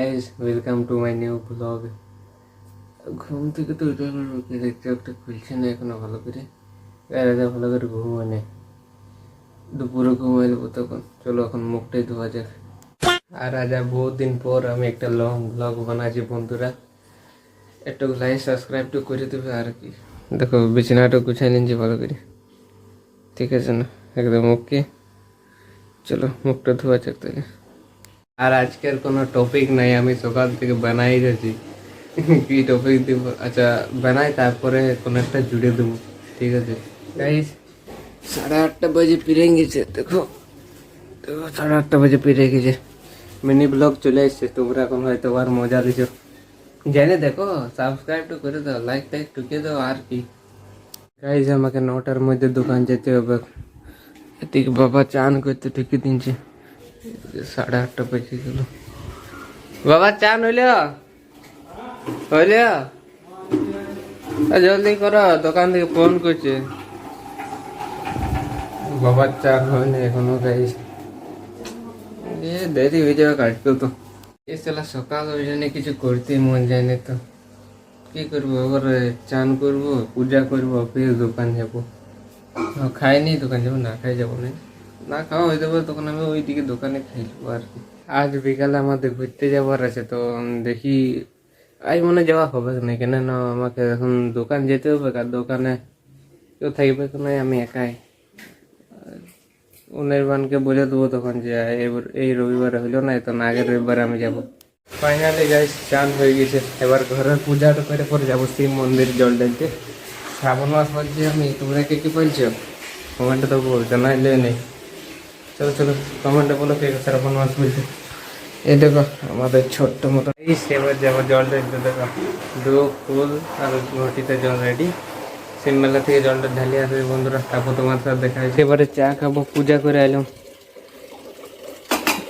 Guys welcome to my new blog ঘুম থেকে তো আমার দেখতে একটা খুলছে না এখনও ভালো করে। রাজা ভালো করে ঘুমো নেই। দুপুরে ঘুমাইলবো তখন। চলো এখন মুখটাই ধোয়া যাক। আর রাজা বহুদিন পর আমি একটা লং ব্লগ বানাচ্ছি বন্ধুরা। একটু লাইক সাবস্ক্রাইব তো করে দেবে আর কি। দেখো, বিছানাটা গুছাই নিচ্ছি ভালো করে। ঠিক আছে না? একদম ওকে চলো, মুখটা ধোয়া যাক তাহলে। আর আজকের কোনো টপিক নাই আমি সকাল থেকে বানাই যাচ্ছি কি টপিক দিব? আচ্ছা বানাই তারপরে কোনো একটা জুড়ে দেবো। ঠিক আছে? গাইস সাড়ে আটটা বাজে পেরে গেছে দেখো। দেখো সাড়ে আটটা বাজে পেরে গেছে। মিনি ব্লগ চলে এসছে তোমরা এখন হয়তো আর মজা দিছ। জেনে দেখো সাবস্ক্রাইব তো করে দাও লাইক টাইক টুকে দাও আর কি। গাইজ আমাকে নটার মধ্যে দোকান যেতে হবে। এদিকে বাবা চান করতে ঢুকে দিনছে সাড়ে আটটা বেজে গেল। বাবা চান হইল? হইল জলদি করো দোকান থেকে ফোন করছে। বাবার চান হয়নি এখনও গাইস এ দেরি হয়ে যাবে কাটতে তো। এ সালা সকাল ওই জন্য কিছু করতে মন যায়নি তো। কি করব আবার চান করব পূজা করব ফির দোকান যাব। খাইনি দোকান যাব না খাই যাব না না খাওয়া হয়ে যাবে তখন আমি ওইদিকে দোকানে খাই আর কি। আজ বিকালে আমাদের ঘুরতে যাওয়ার আছে তো দেখি আজ মনে যাওয়া হবে না কেন না আমাকে এখন দোকান যেতে হবে আর দোকানে কেউ থাকবে তো নাই আমি একাই। অনির্বাণকে বলে দেবো তখন যে এবার এই রবিবারে হইল না তো না আগের রবিবারে আমি যাব। ফাইনালি গাইস চান হয়ে গেছে। এবার ঘরের পূজাটা করে পরে যাব শিব মন্দির জল ঢালতে। শ্রাবণ মাস বলছি আমি তোমরা কে কি বলছো? কমেন্টে তো বল জানাইলে নেই। চলো চলো কমেন্টে বলো কে শ্রাবণ মাস বলছে এই দেখো আমাদের ছোট্ট মতো। এই সেবার যাব জল ঢালতে দেখো দু ফুল আর ঘটিতে জল রেডি সিমমেলা থেকে জলটা ঢালিয়ে আসবে বন্ধুরা তারপর তোমার সাথে দেখা হয়েছে। এবারে চা খাব পূজা করে এলাম।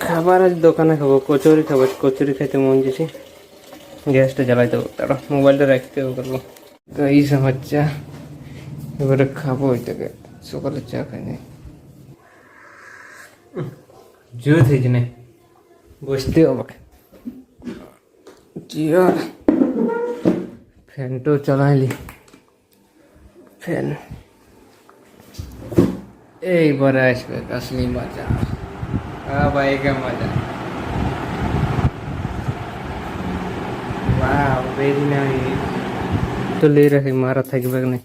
খাবার আজ দোকানে খাব কচুরি খাব কচুরি খাইতে মন গেছে গ্যাসটা জ্বালাই দেবো তারা মোবাইলটা রাখতে হবে করব। এই সময় চা এবারে খাব ওইটাকে সকালে চা খাই जो थे जिन्हें बुझते फ़ैन तो चला फ़ैन एक बार मज़ा। आ मज़ा। वाह, वेरी नाइस। तो ले रहे, मारा था कि बगने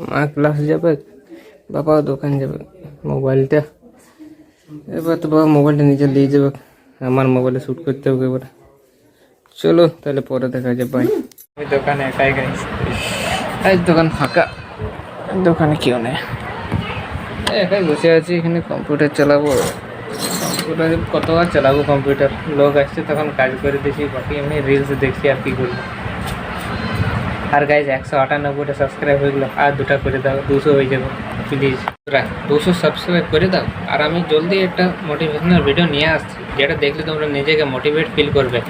माँ, क्लास जब बापा दुकान जब मोबाइल था এবার তো বাবা মোবাইলটা নিজে নিয়ে যাবে আমার মোবাইলে শ্যুট করতে হবে এবার। চলো তাহলে পরে দেখা যাবে বাই আমি দোকানে একাই গেছি আজ দোকান ফাঁকা। দোকানে কেউ নেই। একাই বসে আছি এখানে কম্পিউটার চালাবো। কম্পিউটার কতবার চালাবো কম্পিউটার লোক আসছে তখন কাজ করে দিয়েছি বাকি এমনি রিলস দেখছি আর কি করব। আর গাইজ একশো আটানব্বইটা সাবস্ক্রাইব হয়ে গেলো, আর দুটা করে দাও, দুশো হয়ে যাবে প্লিজ দুশো সাবস্ক্রাইব করে দাও, আর আমি জলদি একটা মোটিভেশনাল ভিডিও নিয়ে আসছি, যেটা দেখলে তোমরা নিজেকে মোটিভেট ফিল করবে।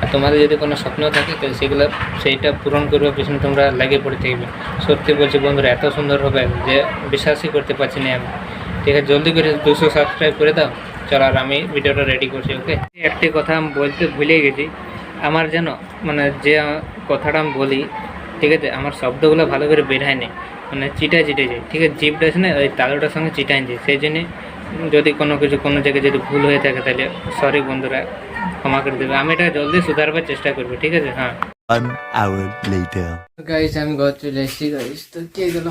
আর তোমাদের যদি কোনো স্বপ্ন থাকে, তো সেগুলো সেইটা পূরণ করবে পিছনে তোমরা লেগে পড়ে থাকবে। সত্যি বলছি বন্ধুরা, এত সুন্দর হবে যে বিশ্বাসই করতে পারছি না আমি। ঠিক আছে, জলদি করে দুশো সাবস্ক্রাইব করে দাও। চলো, আর আমি ভিডিওটা রেডি করছি ওকে একটি কথা আমি বলতে ভুলে গেছি। আমার যেন মানে যে কথাটা আমি বলি ঠিক আছে আমার শব্দগুলো ভালো করে বেরায় নেই মানে চিটা চিটে যায়। ঠিক আছে জিপটা আছে না ওই তালুটার সঙ্গে চিটাই যায়। সেই জন্যে যদি কোনো কিছু কোনো জায়গায় যদি ভুল হয়ে থাকে তাহলে সরি বন্ধুরা ক্ষমা করে দেবে। আমি এটা জলদি সুধারবার চেষ্টা করব ঠিক আছে? হ্যাঁ। One hour later. গাইস আমি ঘর চলে এসেছি গাইস তো কে গেল?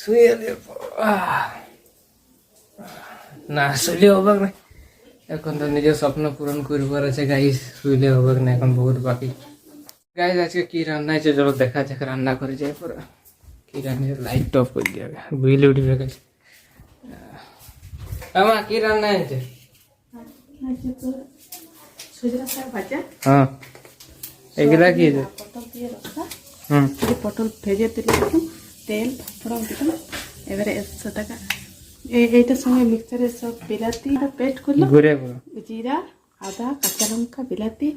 শুয়ে না শুলে না এখন তো নিজের স্বপ্ন পূরণ করবার আছে গাইস শুইলে হবে না এখন বহুত বাকি। গাইস আজকে কি রান্না আছে চলো দেখা যাক রান্না করে যাই পরে। কি রান্না লাইট অফ করে দিয়ে বিল উঠবে গাইস আমা কি রান্না ভাজা হ্যাঁ। এগুলা কি আছে পটল হুম ভেজে দিলাম তেল ফোড়ন দিলাম। এবারে একশো টাকা। এই এইটার সঙ্গে মিক্সারে সব বিলাতি পেস্ট করলাম। জিরা আদা কাঁচা লঙ্কা বিলাতি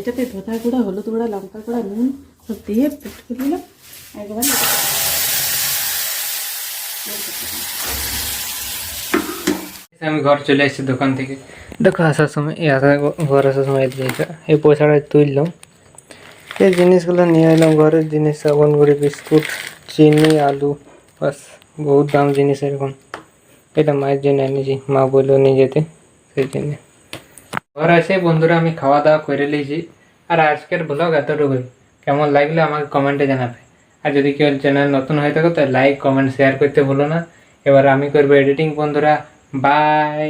এটাতে ধোধা গুঁড়া হলুদ গুঁড়া লঙ্কা গুঁড়া নুন সব দিয়ে পেস্ট করে নিলাম। একবারে আমি ঘর চলে এসেছি দোকান থেকে। দেখো আসার সময় এই আসার ঘর আসার সময় এই এই পয়সাটা তুললাম। এই জিনিসগুলো নিয়ে এলাম ঘরের জিনিস সাবান গুঁড়ি বিস্কুট চিনি আলু বাস বহুত দাম জিনিস এরকম। এটা মায়ের জন্য এনেছি মা বলল নিয়ে যেতে সেই জন্য। ঘর আসে বন্ধুরা, আমি খাওয়া দাওয়া করে নিয়েছি। আর আজকের ব্লগ এতটুকুই। কেমন লাগলে আমাকে কমেন্টে জানাবে। আর যদি কেউ চ্যানেল নতুন হয়ে থাকো, তো লাইক কমেন্ট শেয়ার করতে ভুলো না। এবার আমি করব এডিটিং বন্ধুরা। বাই